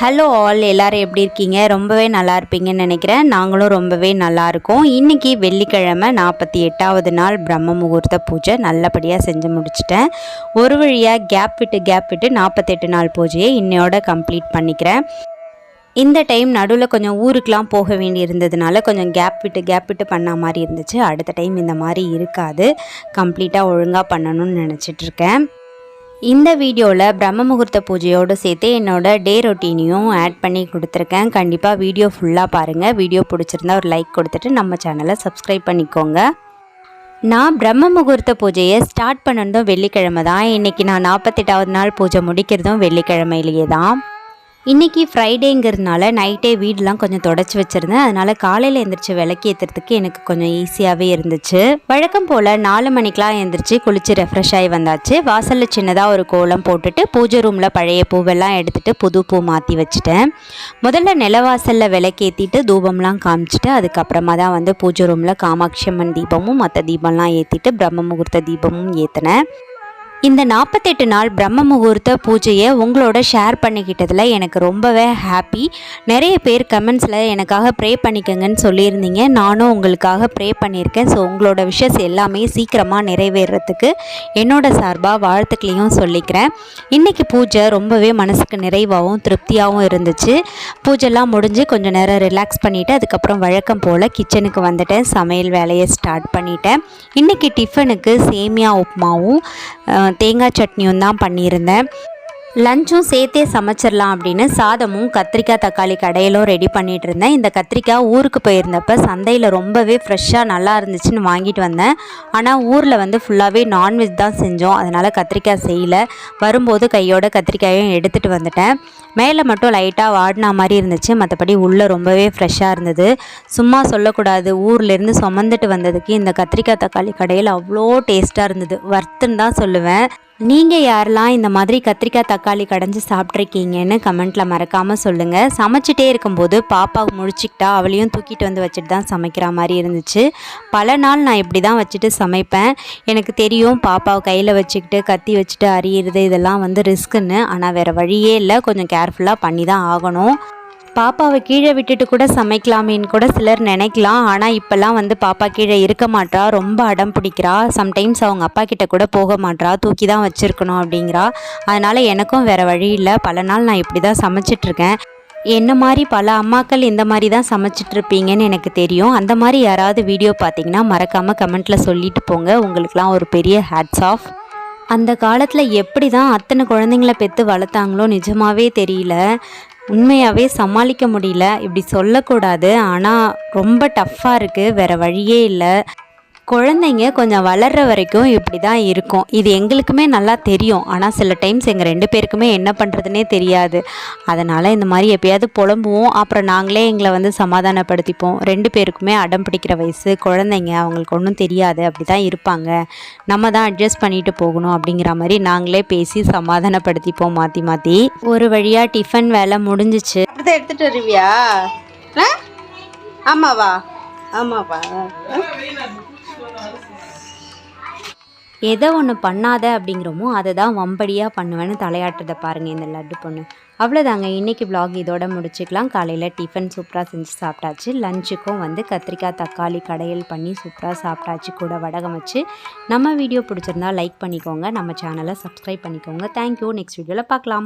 Hello all எல்லோரும் எப்படி இருக்கீங்க? ரொம்பவே நல்லா இருப்பீங்கன்னு நினைக்கிறேன். நாங்களும் ரொம்பவே நல்லா இருக்கோம். இன்றைக்கி வெள்ளிக்கிழமை நாற்பத்தி எட்டாவது நாள் பிரம்ம முகூர்த்த பூஜை. நல்லபடியாக செஞ்சு முடிச்சிட்டேன். ஒரு வழியாக கேப் விட்டு கேப் விட்டு நாற்பத்தெட்டு நாள் பூஜையை இன்னையோட கம்ப்ளீட் பண்ணிக்கிறேன். இந்த டைம் நடுவில் கொஞ்சம் ஊருக்கெலாம் போக வேண்டி இருந்ததுனால கொஞ்சம் கேப் விட்டு கேப் விட்டு பண்ண மாதிரி இருந்துச்சு. அடுத்த டைம் இந்த மாதிரி இருக்காது. கம்ப்ளீட்டாக ஒழுங்காக பண்ணணும்னு நினச்சிட்ருக்கேன் இந்த வீடியோவில் பிரம்ம முகூர்த்த பூஜையோடு சேர்த்து என்னோடய டே ரொட்டீனையும் ஆட் பண்ணி கொடுத்துருக்கேன். கண்டிப்பாக வீடியோ ஃபுல்லாக பாருங்கள் வீடியோ பிடிச்சிருந்தா ஒரு லைக் கொடுத்துட்டு நம்ம சேனலை சப்ஸ்கிரைப் பண்ணிக்கோங்க. நான் பிரம்ம முகூர்த்த பூஜையை ஸ்டார்ட் பண்ணதும் வெள்ளிக்கிழமை தான். இன்றைக்கி நான் நாற்பத்தெட்டாவது நாள் பூஜை முடிக்கிறதும் வெள்ளிக்கிழமையிலேயே தான். இன்றைக்கி ஃப்ரைடேங்கிறதுனால நைட்டே வீடெலாம் கொஞ்சம் தொடச்சி வச்சுருந்தேன். அதனால் காலையில் எழுந்திரிச்சு விளக்கி ஏற்றுறதுக்கு எனக்கு கொஞ்சம் ஈஸியாகவே இருந்துச்சு. வழக்கம் போல் நாலு மணிக்கெலாம் எழுந்திரிச்சு குளித்து ரெஃப்ரெஷ் ஆகி வந்தாச்சு. வாசலில் சின்னதாக ஒரு கோலம் போட்டுட்டு பூஜை ரூமில் பழைய பூவெல்லாம் எடுத்துகிட்டு புது பூ மாற்றி வச்சுட்டேன். முதல்ல நிலவாசலில் விளக்கேற்றிட்டு தூபம்லாம் காமிச்சிட்டு அதுக்கப்புறமா தான் வந்து பூஜை ரூமில் காமாட்சி அம்மன் தீபமும் மற்ற தீபம்லாம் ஏற்றிட்டு பிரம்ம முகூர்த்த தீபமும் ஏற்றினேன் இந்த நாற்பத்தெட்டு நாள் பிரம்ம முகூர்த்த பூஜையை உங்களோட ஷேர் பண்ணிக்கிட்டதில் எனக்கு ரொம்பவே ஹாப்பி நிறைய பேர் கமெண்ட்ஸில் எனக்காக ப்ரே பண்ணிக்கோங்கன்னு சொல்லியிருந்தீங்க. நானும் உங்களுக்காக ப்ரே பண்ணியிருக்கேன். ஸோ உங்களோட விஷஸ் எல்லாமே சீக்கிரமாக நிறைவேறத்துக்கு என்னோட சார்பாக வாழ்த்துக்களையும் சொல்லிக்கிறேன். இன்றைக்கி பூஜை ரொம்பவே மனசுக்கு நிறைவாகவும் திருப்தியாகவும் இருந்துச்சு. பூஜைலாம் முடிஞ்சு கொஞ்சம் நேரம் ரிலாக்ஸ் பண்ணிவிட்டு அதுக்கப்புறம் வழக்கம் போல் கிச்சனுக்கு வந்துட்டேன். சமையல் வேலையை ஸ்டார்ட் பண்ணிட்டேன். இன்றைக்கி டிஃபனுக்கு சேமியா உப்புமாவும் தேங்காய் சட்னியும் தான் பண்ணியிருந்தேன். லஞ்சும் சேர்த்தே சமைச்சிடலாம் அப்படின்னு சாதமும் கத்திரிக்காய் தக்காளி கடையிலும் ரெடி பண்ணிகிட்டு இருந்தேன். இந்த கத்திரிக்காய் ஊருக்கு போயிருந்தப்ப சந்தையில் ரொம்பவே ஃப்ரெஷ்ஷாக நல்லா இருந்துச்சுன்னு வாங்கிட்டு வந்தேன். ஆனால் ஊரில் வந்து ஃபுல்லாகவே நான்வெஜ் தான் செஞ்சோம். அதனால் கத்திரிக்காய் செய்யலை. வரும்போது கையோட கத்திரிக்காயும் எடுத்துகிட்டு வந்துட்டேன். மேலே மட்டும் லைட்டாக வாடினா மாதிரி இருந்துச்சு. மற்றபடி உள்ளே ரொம்பவே ஃப்ரெஷ்ஷாக இருந்தது. சும்மா சொல்லக்கூடாது. ஊர்லேருந்து சுமந்துட்டு வந்ததுக்கு இந்த கத்திரிக்காய் தக்காளி கடையில் அவ்வளோ டேஸ்ட்டாக இருந்தது. வர்த்துன்னு தான் சொல்லுவேன். நீங்கள் யாரெல்லாம் இந்த மாதிரி கத்திரிக்காய் தக்காளி தக்காளி கடைஞ்சி சாப்பிட்ருக்கீங்கன்னு கமெண்ட்டில் மறக்காமல் சொல்லுங்கள் சமைச்சிட்டே இருக்கும்போது பாப்பா முடிச்சிக்கிட்டா அவளையும் தூக்கிட்டு வந்து வச்சுட்டு தான் சமைக்கிற மாதிரி இருந்துச்சு. பல நாள் நான் இப்படி தான் வச்சுட்டு சமைப்பேன். எனக்கு தெரியும் பாப்பாவை கையில் வச்சுக்கிட்டு கத்தி வச்சுட்டு அறியிறது இதெல்லாம் வந்து ரிஸ்க்குன்னு ஆனால் வேறு வழியே இல்லை. கொஞ்சம் கேர்ஃபுல்லாக பண்ணி தான் ஆகணும். பாப்பாவை கீழே விட்டுட்டு கூட சமைக்கலாமேன்னு கூட சிலர் நினைக்கலாம். ஆனால் இப்போல்லாம் வந்து பாப்பா கீழே இருக்க மாட்டா ரொம்ப அடம் பிடிக்கிறா. சம்டைம்ஸ் அவங்க அப்பா கிட்ட கூட போக மாட்டா தூக்கி தான் வச்சுருக்கணும் அப்படிங்கிறா. அதனால் எனக்கும் வேறு வழி இல்லை. பல நாள் நான் இப்படி தான் சமைச்சிட்ருக்கேன் என்ன மாதிரி பல அம்மாக்கள் இந்த மாதிரி தான் சமைச்சிட்ருப்பீங்கன்னு எனக்கு தெரியும். அந்த மாதிரி யாராவது வீடியோ பார்த்தீங்கன்னா மறக்காமல் கமெண்ட்டில் சொல்லிட்டு போங்க. உங்களுக்குலாம் ஒரு பெரிய ஹேட்ஸ் ஆஃப் அந்த காலத்தில் எப்படி தான் அத்தனை குழந்தைங்கள பெற்று வளர்த்தாங்களோ நிஜமாவே தெரியல. உண்மையாகவே சமாளிக்க முடியல. இப்படி சொல்லக்கூடாது. ஆனால் ரொம்ப டஃப்பாக இருக்குது வேறு வழியே இல்லை. குழந்தைங்க கொஞ்சம் வளர்கிற வரைக்கும் இப்படி தான் இருக்கும். இது எங்களுக்குமே நல்லா தெரியும். ஆனால் சில டைம்ஸ் எங்கள் ரெண்டு பேருக்குமே என்ன பண்ணுறதுனே தெரியாது. அதனால் இந்த மாதிரி எப்பயாவது புலம்புவோம். அப்புறம் நாங்களே எங்களை வந்து சமாதானப்படுத்திப்போம். ரெண்டு பேருக்குமே அடம் பிடிக்கிற வயசு குழந்தைங்க அவங்களுக்கு ஒன்றும் தெரியாது. அப்படி தான் இருப்பாங்க. நம்ம தான் அட்ஜஸ்ட் பண்ணிட்டு போகணும் அப்படிங்கிற மாதிரி நாங்களே பேசி சமாதானப்படுத்திப்போம் மாற்றி மாற்றி ஒரு வழியாக டிஃபன் வேலை முடிஞ்சிச்சு. எடுத்துகிட்டு வருவியா? ஆமாவா? ஆமாப்பா. எதை ஒன்று பண்ணாத அப்படிங்கிறோமோ அதை தான் வம்படியாக பண்ணுவேன்னு தலையாட்டுறதை பாருங்கள் இந்த லட்டு பொண்ணு. அவ்வளோதாங்க இன்றைக்கி ப்ளாக் இதோட முடிச்சுக்கலாம். காலையில் டிஃபன் சூப்பராக செஞ்சு சாப்பிட்டாச்சு. லஞ்சுக்கும் வந்து கத்திரிக்காய் தக்காளி கடையல் பண்ணி சூப்பராக சாப்பிட்டாச்சு. கூட வடகம் வச்சு. நம்ம வீடியோ பிடிச்சிருந்தா லைக் பண்ணிக்கோங்க. நம்ம சேனலை சப்ஸ்கிரைப் பண்ணிக்கோங்க. தேங்க்யூ நெக்ஸ்ட் வீடியோவில் பார்க்கலாம்.